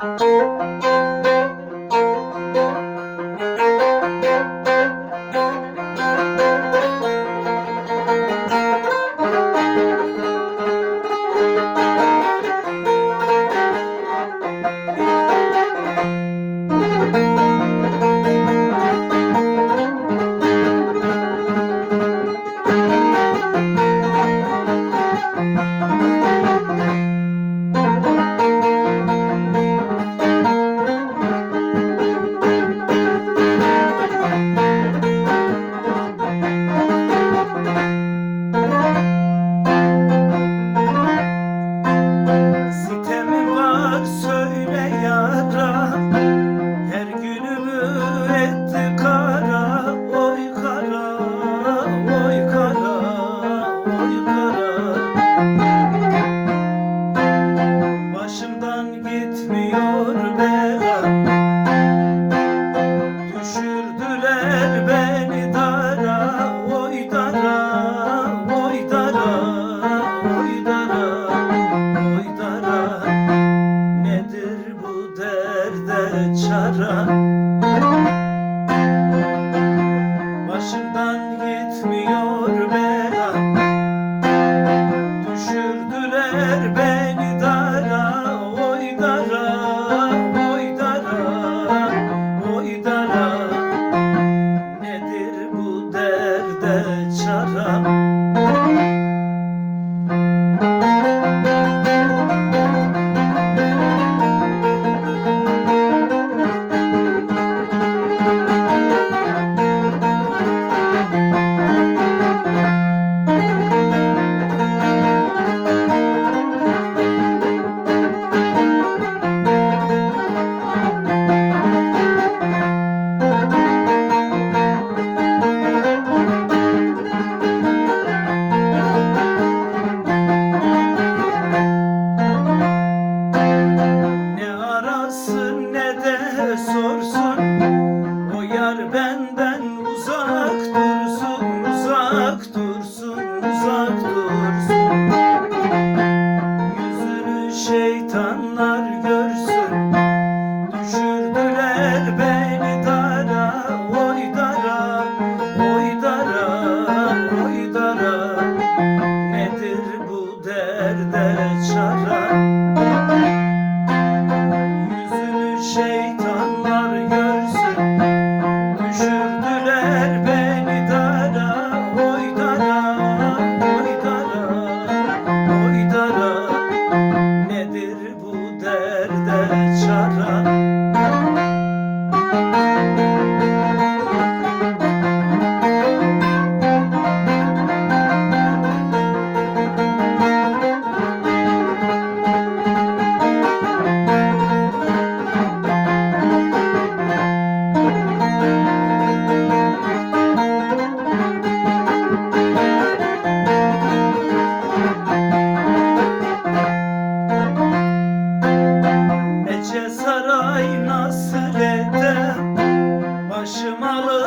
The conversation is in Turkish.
Música Söyle yaram. Her günümü etti kara. Oy kara, oy kara, oy kara. Başımdan gitmiyor be. çara. sorsun O yar benden uzak dursun Uzak dursun, uzak dursun. Saçmalı